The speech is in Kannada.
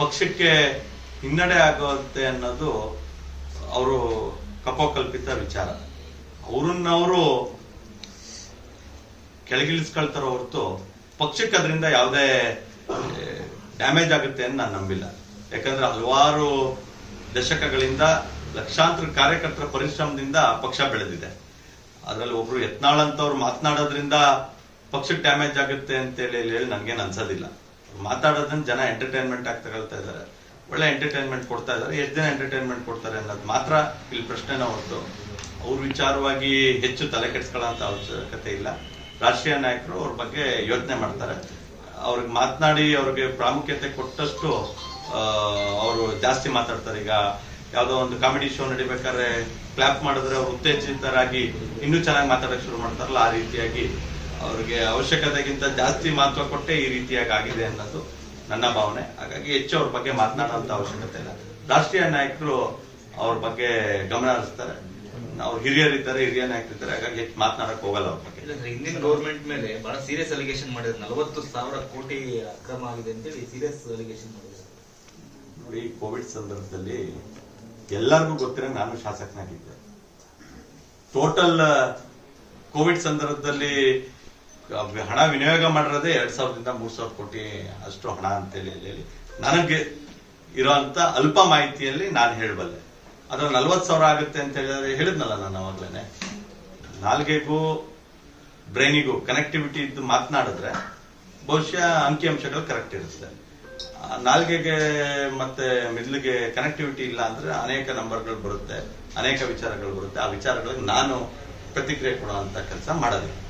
ಪಕ್ಷಕ್ಕೆ ಹಿನ್ನಡೆ ಆಗುತ್ತೆ ಅನ್ನೋದು ಅವರು ಕಪೋಕಲ್ಪಿತ ವಿಚಾರ. ಅವ್ರನ್ನವರು ಕೆಳಗಿಳಿಸ್ಕೊಳ್ತಾರೋ ಹೊರತು ಪಕ್ಷಕ್ಕೆ ಅದರಿಂದ ಯಾವುದೇ ಡ್ಯಾಮೇಜ್ ಆಗುತ್ತೆ ಅಂತ ನಾನು ನಂಬಿಲ್ಲ. ಯಾಕಂದ್ರೆ ಹಲವಾರು ದಶಕಗಳಿಂದ ಲಕ್ಷಾಂತರ ಕಾರ್ಯಕರ್ತರ ಪರಿಶ್ರಮದಿಂದ ಪಕ್ಷ ಬೆಳೆದಿದೆ. ಅದರಲ್ಲಿ ಒಬ್ರು ಯತ್ನಾಳ್ ಅಂತವ್ರು ಮಾತನಾಡೋದ್ರಿಂದ ಪಕ್ಷಕ್ಕೆ ಡ್ಯಾಮೇಜ್ ಆಗುತ್ತೆ ಅಂತೇಳಿ ಹೇಳಿ ನನ್ಗೇನು ಅನ್ಸೋದಿಲ್ಲ. ಮಾತಾಡೋದನ್ನ ಜನ ಎಂಟರ್ಟೈನ್ಮೆಂಟ್ ಆಗಿ ತಗೊಳ್ತಾ ಇದ್ದಾರೆ ಒಳ್ಳೆ ಎಂಟರ್ಟೈನ್ಮೆಂಟ್ ಕೊಡ್ತಾ ಇದ್ದಾರೆ ಎಷ್ಟು ಜನ ಎಂಟರ್ಟೈನ್ಮೆಂಟ್ ಕೊಡ್ತಾರೆ ಅನ್ನೋದು ಮಾತ್ರ ಇಲ್ಲಿ ಪ್ರಶ್ನೆನ ಹೊರತು. ಅವ್ರ ವಿಚಾರವಾಗಿ ಹೆಚ್ಚು ತಲೆ ಕೆಡಿಸ್ಕೊಳ್ಳೋಂಥ ಅವಶ್ಯಕತೆ ಇಲ್ಲ. ರಾಷ್ಟ್ರೀಯ ನಾಯಕರು ಅವ್ರ ಬಗ್ಗೆ ಯೋಚನೆ ಮಾಡ್ತಾರೆ. ಅವ್ರಿಗೆ ಮಾತನಾಡಿ ಅವ್ರಿಗೆ ಪ್ರಾಮುಖ್ಯತೆ ಕೊಟ್ಟಷ್ಟು ಅವರು ಜಾಸ್ತಿ ಮಾತಾಡ್ತಾರೆ. ಈಗ ಯಾವುದೋ ಒಂದು ಕಾಮಿಡಿ ಶೋ ನಡಿಬೇಕಾದ್ರೆ ಕ್ಲಾಪ್ ಮಾಡಿದ್ರೆ ಅವ್ರು ಉತ್ತೇಜಿತರಾಗಿ ಇನ್ನೂ ಚೆನ್ನಾಗಿ ಮಾತಾಡಕ್ ಶುರು ಮಾಡ್ತಾರಲ್ಲ, ಆ ರೀತಿಯಾಗಿ. ಅವ್ರಿಗೆ ಅವಶ್ಯಕತೆಗಿಂತ ಜಾಸ್ತಿ ಮಹತ್ವ ಕೊಟ್ಟೆ ಈ ರೀತಿಯಾಗಿ ಆಗಿದೆ ಅನ್ನೋದು ನನ್ನ ಭಾವನೆ. ಹಾಗಾಗಿ ಹೆಚ್ಚು ಅವ್ರ ಬಗ್ಗೆ ಮಾತನಾಡುವಂತ ಅವಶ್ಯಕತೆ ಇಲ್ಲ. ರಾಷ್ಟ್ರೀಯ ನಾಯಕರು ಅವ್ರ ಬಗ್ಗೆ ಗಮನ ಹರಿಸ್ತಾರೆ. ಅವ್ರ ಹಿರಿಯರಿದ್ದಾರೆ ಹಿರಿಯ ನಾಯಕರಿದ್ದಾರೆ. ಹಾಗಾಗಿ ಹೆಚ್ಚು ಮಾತನಾಡಕ್ ಹೋಗಲ್ಲ ಅವ್ರ ಬಗ್ಗೆ. ಹಿಂದಿನ ಗೌರ್ಮೆಂಟ್ ಮೇಲೆ ಬಹಳ ಸೀರಿಯಸ್ ಅಲಿಗೇಷನ್ ಮಾಡಿದ್ರು. ನಲವತ್ತು ಸಾವಿರ ಕೋಟಿ ಅಕ್ರಮ ಆಗಿದೆ ಅಂತ ಹೇಳಿ ಸೀರಿಯಸ್ ಅಲಿಗೇಷನ್ ಮಾಡಿದ್ರು. ನೋಡಿ ಕೋವಿಡ್ ಸಂದರ್ಭದಲ್ಲಿ ಎಲ್ಲರಿಗೂ ಗೊತ್ತಿರೋ ನಾನು ಶಾಸಕನಾಗಿದ್ದೆ. ಟೋಟಲ್ ಕೋವಿಡ್ ಸಂದರ್ಭದಲ್ಲಿ ಹಣ ವಿನಿಯೋಗ ಮಾಡಿರೋದೇ ಎರಡ್ ಸಾವಿರದಿಂದ ಮೂರ್ ಸಾವಿರ ಕೋಟಿ ಅಷ್ಟು ಹಣ ಅಂತೇಳಿ ಹೇಳಿ. ನನಗೆ ಇರೋಂತ ಅಲ್ಪ ಮಾಹಿತಿಯಲ್ಲಿ ನಾನು ಹೇಳಬಲ್ಲೆ. ಅದ್ರ ನಲ್ವತ್ ಸಾವಿರ ಆಗುತ್ತೆ ಅಂತ ಹೇಳಿದ್ರೆ ಹೇಳಿದ್ನಲ್ಲ ನಾನು ಅವಾಗ್ಲೇನೆ. ನಾಲ್ಗೆಗೂ, ಬ್ರೈನಿಗೂ ಕನೆಕ್ಟಿವಿಟಿ ಇದ್ದು ಮಾತನಾಡಿದ್ರೆ ಬಹುಶಃ ಅಂಕಿಅಂಶಗಳು ಕರೆಕ್ಟ್ ಇರುತ್ತೆ. ನಾಲ್ಗೆಗೆ ಮತ್ತೆ ಮಿದ್ಲಿಗೆ ಕನೆಕ್ಟಿವಿಟಿ ಇಲ್ಲ ಅಂದ್ರೆ ಅನೇಕ ನಂಬರ್ಗಳು ಬರುತ್ತೆ, ಅನೇಕ ವಿಚಾರಗಳು ಬರುತ್ತೆ. ಆ ವಿಚಾರಗಳಿಗೆ ನಾನು ಪ್ರತಿಕ್ರಿಯೆ ಕೊಡುವಂತ ಕೆಲಸ ಮಾಡೋದಿಲ್ಲ.